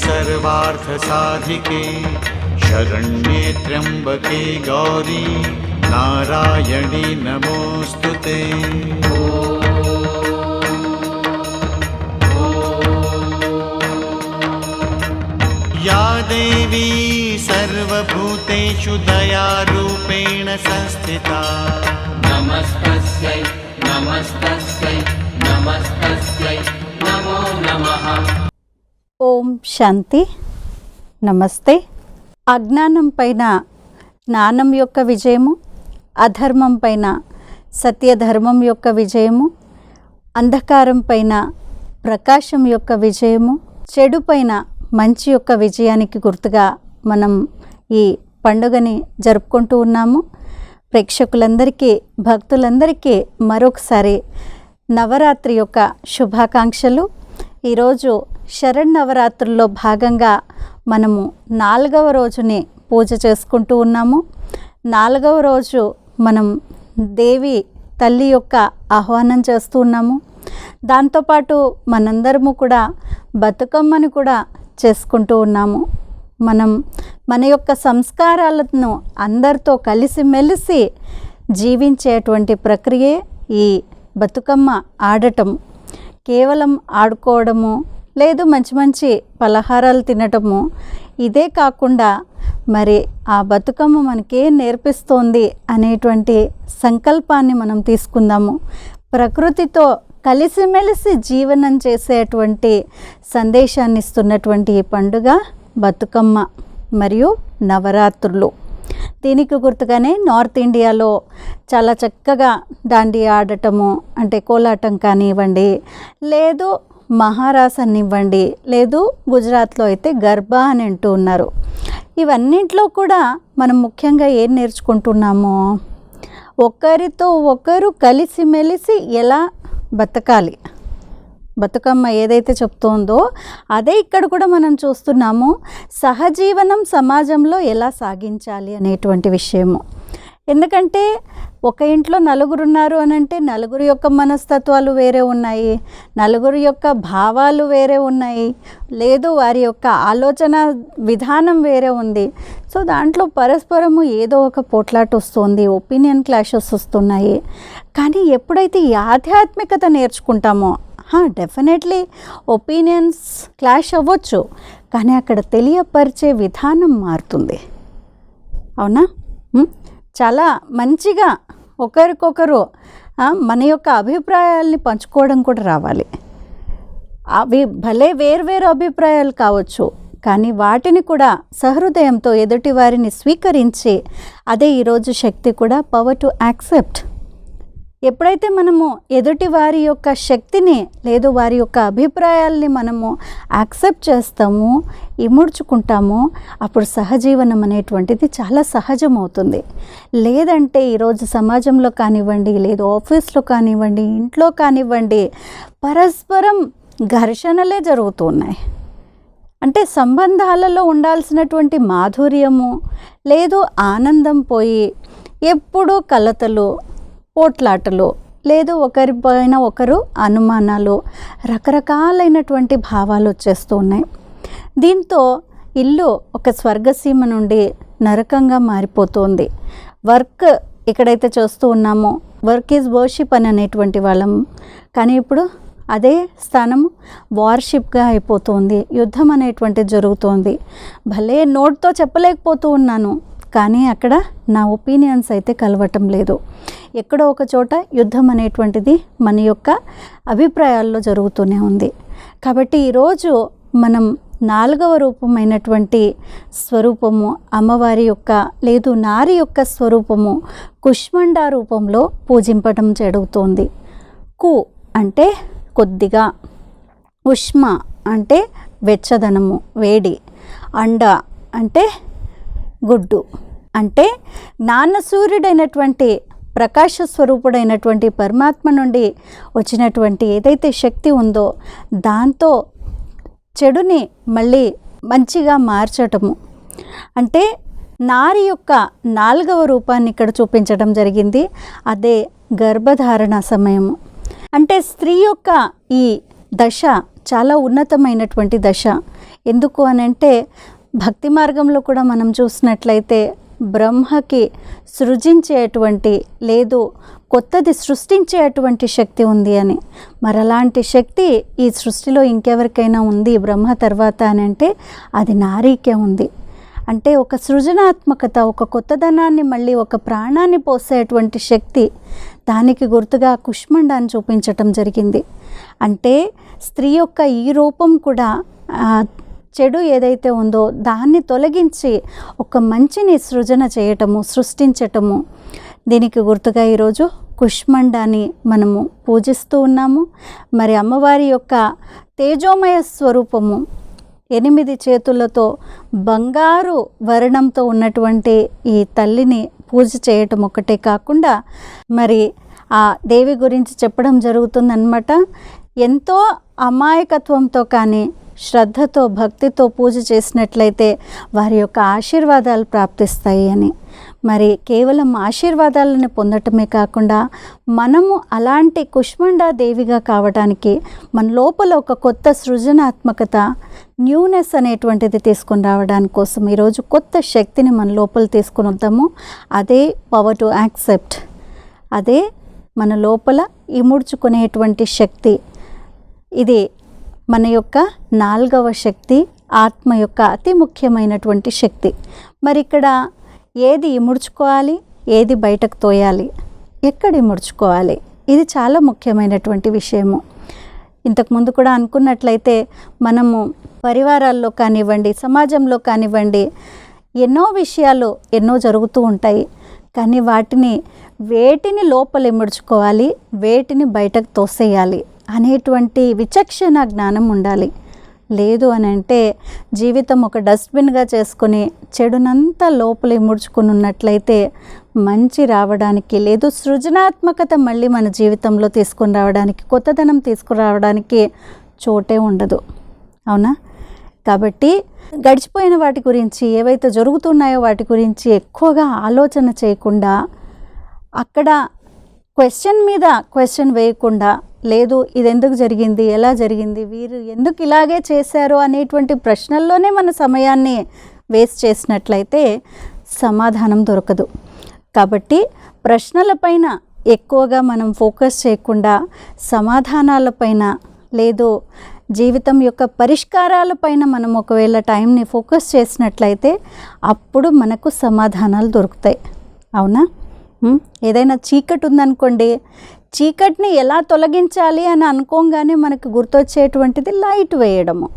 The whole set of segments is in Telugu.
सर्वार्थसाधिके शरण्ये त्र्यम्बके गौरी, नारायणि नमोऽस्तु ते। या देवी सर्वभूतेषु दयारूपेण संस्थिता। नमस्तस्यै नमस्तस्यै नमस्तस्यै, नमो नमः। ఓం శాంతి. నమస్తే. అజ్ఞానం పైన జ్ఞానం యొక్క విజయము అధర్మం పైన సత్యధర్మం యొక్క విజయము అంధకారం పైన ప్రకాశం యొక్క విజయము చెడు పైన మంచి యొక్క విజయానికి గుర్తుగా మనం ఈ పండుగని జరుపుకుంటూ ఉన్నాము. ప్రేక్షకులందరికీ భక్తులందరికీ మరొకసారి నవరాత్రి యొక్క శుభాకాంక్షలు. ఈరోజు శరణ్ భాగంగా మనము నాలుగవ రోజుని పూజ చేసుకుంటూ ఉన్నాము. నాలుగవ రోజు మనం దేవి తల్లి యొక్క ఆహ్వానం చేస్తూ ఉన్నాము. దాంతోపాటు మనందరము కూడా బతుకమ్మని కూడా చేసుకుంటూ ఉన్నాము. మనం మన యొక్క సంస్కారాలను అందరితో కలిసిమెలిసి జీవించేటువంటి ప్రక్రియే ఈ బతుకమ్మ ఆడటం. కేవలం ఆడుకోవడము లేదు మంచి మంచి పలహారాలు తినటము. ఇదే కాకుండా మరి ఆ బతుకమ్మ మనకే నేర్పిస్తోంది అనేటువంటి సంకల్పాన్ని మనం తీసుకుందాము. ప్రకృతితో కలిసిమెలిసి జీవనం చేసేటువంటి సందేశాన్ని ఇస్తున్నటువంటి ఈ పండుగ బతుకమ్మ మరియు నవరాత్రులు. దీనికి గుర్తుగానే నార్త్ ఇండియాలో చాలా చక్కగా దాండియా ఆడటము అంటే కోలాటం కానివ్వండి లేదు మహారాస్ అనివ్వండి లేదు గుజరాత్లో అయితే గర్భా అని అంటూ ఉన్నారు. ఇవన్నింటిలో కూడా మనం ముఖ్యంగా ఏం నేర్చుకుంటున్నామో? ఒకరితో ఒకరు కలిసిమెలిసి ఎలా బతకాలి? బతుకమ్మ ఏదైతే చెప్తోందో అదే ఇక్కడ కూడా మనం చూస్తున్నాము సహజీవనం సమాజంలో ఎలా సాగించాలి అనేటువంటి విషయము. ఎందుకంటే ఒక ఇంట్లో నలుగురు ఉన్నారు అని అంటే నలుగురు యొక్క మనస్తత్వాలు వేరే ఉన్నాయి నలుగురు యొక్క భావాలు వేరే ఉన్నాయి లేదు వారి యొక్క ఆలోచన విధానం వేరే ఉంది. సో దాంట్లో పరస్పరము ఏదో ఒక పోట్లాట వస్తుంది ఒపీనియన్ క్లాషెస్ వస్తున్నాయి. కానీ ఎప్పుడైతే ఈ ఆధ్యాత్మికత నేర్చుకుంటామో డెఫినెట్లీ ఒపీనియన్స్ క్లాష్ అవ్వచ్చు కానీ అక్కడ తెలియపరిచే విధానం మారుతుంది. అవునా? చాలా మంచిగా ఒకరికొకరు మన యొక్క అభిప్రాయాల్ని పంచుకోవడం కూడా రావాలి. అవి భలే వేర్వేరు అభిప్రాయాలు కావచ్చు కానీ వాటిని కూడా సహృదయంతో ఎదుటి వారిని స్వీకరించి అదే ఈరోజు శక్తి కూడా పవర్ టు యాక్సెప్ట్ ఎప్పుడైతే మనము ఎదుటి వారి యొక్క శక్తిని లేదు వారి యొక్క అభిప్రాయాల్ని మనము యాక్సెప్ట్ చేస్తాము ఇముడ్చుకుంటామో అప్పుడు సహజీవనం అనేటువంటిది చాలా సహజం అవుతుంది లేదంటే ఈరోజు సమాజంలో కానివ్వండి లేదు ఆఫీస్లో కానివ్వండి ఇంట్లో కానివ్వండి పరస్పరం ఘర్షణలే జరుగుతున్నాయి అంటే సంబంధాలలో ఉండాల్సినటువంటి మాధుర్యము లేదు ఆనందం పోయి ఎప్పుడూ కలతలు పోట్లాటలు లేదు ఒకరిపైన ఒకరు అనుమానాలు రకరకాలైనటువంటి భావాలు వచ్చేస్తూ ఉన్నాయి. దీంతో ఇల్లు ఒక స్వర్గసీమ నుండి నరకంగా మారిపోతుంది. వర్క్ ఎక్కడైతే చేస్తూ ఉన్నామో వర్క్ ఈజ్ వర్షిప్ అని అనేటువంటి వాళ్ళం. కానీ ఇప్పుడు అదే స్థానం వార్షిప్గా అయిపోతుంది. యుద్ధం అనేటువంటిది జరుగుతోంది. భలే నోట్తో చెప్పలేకపోతూ ఉన్నాను. కానీ అక్కడ నా ఒపీనియన్స్ అయితే కలవటం లేదు. ఎక్కడో ఒక చోట యుద్ధం అనేటువంటిది మన యొక్క అభిప్రాయాల్లో జరుగుతూనే ఉంది. కాబట్టి ఈరోజు మనం నాలుగవ రూపమైనటువంటి స్వరూపము అమ్మవారి యొక్క లేదు నారి యొక్క స్వరూపము కుష్మండా రూపంలో పూజింపడం జరుగుతోంది. కు అంటే కొద్దిగా ఉష్మ అంటే వెచ్చదనము వేడి అండ అంటే గుడ్డు. అంటే జ్ఞానసూర్యుడైనటువంటి ప్రకాశ స్వరూపుడైనటువంటి పరమాత్మ నుండి వచ్చినటువంటి ఏదైతే శక్తి ఉందో దాంతో చెడుని మళ్ళీ మంచిగా మార్చటము. అంటే నారి యొక్క నాలుగవ రూపాన్ని ఇక్కడ చూపించడం జరిగింది. అదే గర్భధారణ సమయము. అంటే స్త్రీ యొక్క ఈ దశ చాలా ఉన్నతమైనటువంటి దశ. ఎందుకు అని అంటే భక్తి మార్గంలో కూడా మనం చూసినట్లయితే బ్రహ్మకి సృజించేటువంటి లేదు కొత్తది సృష్టించేటువంటి శక్తి ఉంది అని. మరలాంటి శక్తి ఈ సృష్టిలో ఇంకెవరికైనా ఉంది బ్రహ్మ తర్వాత అని అంటే అది నారీకే ఉంది. అంటే ఒక సృజనాత్మకత ఒక కొత్తదనాన్ని మళ్ళీ ఒక ప్రాణాన్ని పోసేటువంటి శక్తి దానికి గుర్తుగా కుష్మండాన్ని చూపించటం జరిగింది. అంటే స్త్రీ యొక్క ఈ రూపం కూడా చెడు ఏదైతే ఉందో దాన్ని తొలగించి ఒక మంచిని సృజన చేయటము సృష్టించటము. దీనికి గుర్తుగా ఈరోజు కుష్మండాన్ని మనము పూజిస్తూ ఉన్నాము. మరి అమ్మవారి యొక్క తేజోమయ స్వరూపము ఎనిమిది చేతులతో బంగారు వర్ణంతో ఉన్నటువంటి ఈ తల్లిని పూజ చేయటం ఒకటే కాకుండా మరి ఆ దేవి గురించి చెప్పడం జరుగుతుందన్నమాట. ఎంతో అమాయకత్వంతో కానీ శ్రద్ధతో భక్తితో పూజ చేసినట్లయితే వారి యొక్క ఆశీర్వాదాలు ప్రాప్తిస్తాయి అని. మరి కేవలం ఆశీర్వాదాలను పొందటమే కాకుండా మనము అలాంటి కుష్మండా దేవిగా కావడానికి మన లోపల ఒక కొత్త సృజనాత్మకత న్యూనెస్ అనేటువంటిది తీసుకొని రావడానికి కోసం ఈరోజు కొత్త శక్తిని మన లోపల తీసుకొని వద్దాము. అదే పవర్ టు యాక్సెప్ట్ అదే మన లోపల ఇముడ్చుకునేటువంటి శక్తి. ఇది మన యొక్క నాలుగవ శక్తి ఆత్మ యొక్క అతి ముఖ్యమైనటువంటి శక్తి. మరి ఇక్కడ ఏది ఇముడ్చుకోవాలి ఏది బయటకు తోయాలి ఎక్కడ ఇముడ్చుకోవాలి? ఇది చాలా ముఖ్యమైనటువంటి విషయము. ఇంతకుముందు కూడా అనుకున్నట్లయితే మనము పరివారాల్లో కానివ్వండి సమాజంలో కానివ్వండి ఎన్నో విషయాలు ఎన్నో జరుగుతూ ఉంటాయి. కానీ వాటిని వేటిని లోపల ఇముడ్చుకోవాలి వేటిని బయటకు తోసేయాలి. అనేటువంటి విచక్షణ జ్ఞానం ఉండాలి. లేదు అని అంటే జీవితం ఒక డస్ట్బిన్గా చేసుకుని చెడునంతా లోపలి ముడుచుకుని ఉన్నట్లయితే మంచి రావడానికి లేదు సృజనాత్మకత మళ్ళీ మన జీవితంలో తీసుకుని రావడానికి కొత్తదనం తీసుకురావడానికి చోటే ఉండదు. అవునా? కాబట్టి గడిచిపోయిన వాటి గురించి ఏవైతే జరుగుతున్నాయో వాటి గురించి ఎక్కువగా ఆలోచన చేయకుండా అక్కడ క్వశ్చన్ మీద క్వశ్చన్ వేయకుండా లేదు ఇది ఎందుకు జరిగింది? ఎలా జరిగింది? వీరు ఎందుకు ఇలాగే చేశారు? అనేటువంటి ప్రశ్నల్లోనే మన సమయాన్ని వేస్ట్ చేసినట్లయితే సమాధానం దొరకదు. కాబట్టి ప్రశ్నలపైన ఎక్కువగా మనం ఫోకస్ చేయకుండా సమాధానాలపైన లేదు జీవితం యొక్క పరిష్కారాలపైన మనం ఒకవేళ టైంని ఫోకస్ చేసినట్లయితే అప్పుడు మనకు సమాధానాలు దొరుకుతాయి. అవునా? ఏదైనా చీకటి ఉందనుకోండి చీకటిని ఎలా తొలగించాలి అని అనుకోగానే మనకు గుర్తొచ్చేటువంటిది లైట్ వేయడము.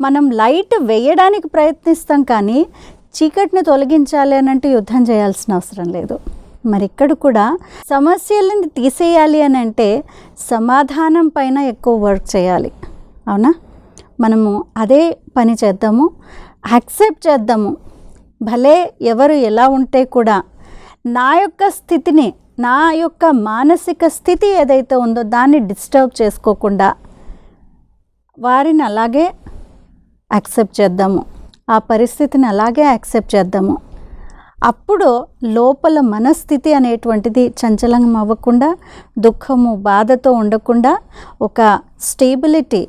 మనం లైట్ వేయడానికి ప్రయత్నిస్తాం కానీ చీకటిని తొలగించాలి అని అంటే యుద్ధం చేయాల్సిన అవసరం లేదు. మరి ఇక్కడ కూడా సమస్యలను తీసేయాలి అని అంటే సమాధానం పైన ఎక్కువ వర్క్ చేయాలి. అవునా? మనము అదే పని చేద్దాము యాక్సెప్ట్ చేద్దాము. భలే ఎవరు ఎలా ఉంటే కూడా నా యొక్క స్థితిని నా యొక్క మానసిక స్థితి ఏదైతే ఉందో దాన్ని డిస్టర్బ్ చేసుకోకుండా వారిని అలాగే యాక్సెప్ట్ చేద్దాము. ఆ పరిస్థితిని అలాగే యాక్సెప్ట్ చేద్దాము. అప్పుడు లోపల మనస్థితి అనేటువంటిది చంచలం అవ్వకుండా దుఃఖము బాధతో ఉండకుండా ఒక స్టేబిలిటీ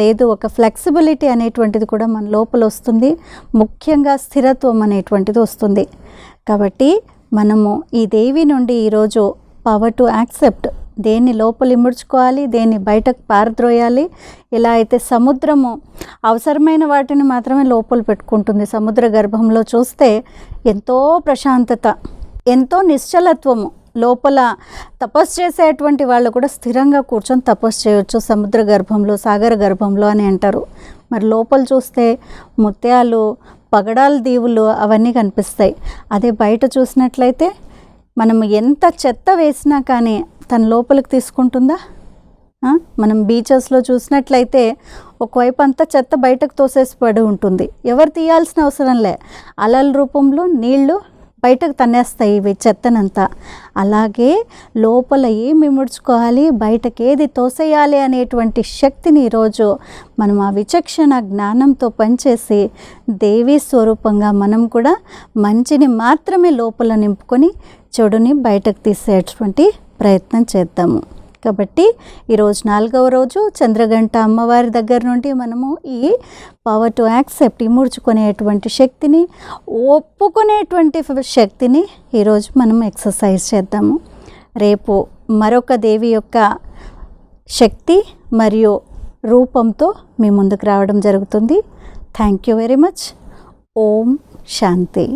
లేదు ఒక ఫ్లెక్సిబిలిటీ అనేటువంటిది కూడా మన లోపల వస్తుంది. ముఖ్యంగా స్థిరత్వం అనేటువంటిది వస్తుంది. కాబట్టి మనము ఈ దేవి నుండి ఈరోజు పవర్ టు యాక్సెప్ట్ దేన్ని లోపలి ఇముడ్చుకోవాలి దేన్ని బయటకు పారద్రోయాలి. ఇలా అయితే సముద్రము అవసరమైన వాటిని మాత్రమే లోపల పెట్టుకుంటుంది. సముద్ర గర్భంలో చూస్తే ఎంతో ప్రశాంతత ఎంతో నిశ్చలత్వము. లోపల తపస్సు చేసేటువంటి వాళ్ళు కూడా స్థిరంగా కూర్చొని తపస్సు చేయొచ్చు. సముద్ర గర్భంలో సాగర గర్భంలో అని అంటారు. మరి లోపల చూస్తే ముత్యాలు పగడాల దీవులు అవన్నీ కనిపిస్తాయి. అదే బయట చూసినట్లయితే మనం ఎంత చెత్త వేసినా కానీ తన లోపలికి తీసుకుంటుందా? మనం బీచెస్లో చూసినట్లయితే ఒకవైపు అంతా చెత్త బయటకు తోసేసి పడి ఉంటుంది. ఎవరు తీయాల్సిన అవసరం లే. అలల రూపంలో నీళ్ళు బయటకు తన్నేస్తాయి ఇవి చెత్తనంతా. అలాగే లోపల ఏమి ముడుచుకోవాలి బయటకు ఏది తోసేయాలి అనేటువంటి శక్తిని ఈరోజు మనం ఆ విచక్షణ జ్ఞానంతో పనిచేసి దేవీ స్వరూపంగా మనం కూడా మంచిని మాత్రమే లోపల నింపుకొని చెడుని బయటకు తీసేటువంటి ప్రయత్నం చేద్దాము. కాబట్టి ఈరోజు నాలుగవ రోజు చంద్రగంట అమ్మవారి దగ్గర నుండి మనము ఈ పవర్ టు యాక్సెప్ట్ ఇముడ్చుకునేటువంటి శక్తిని ఒప్పుకునేటువంటి శక్తిని ఈరోజు మనం ఎక్సర్సైజ్ చేద్దాము. రేపు మరొక దేవి యొక్క శక్తి మరియు రూపంతో మీ ముందుకు రావడం జరుగుతుంది. Thank you very much Om Shanti.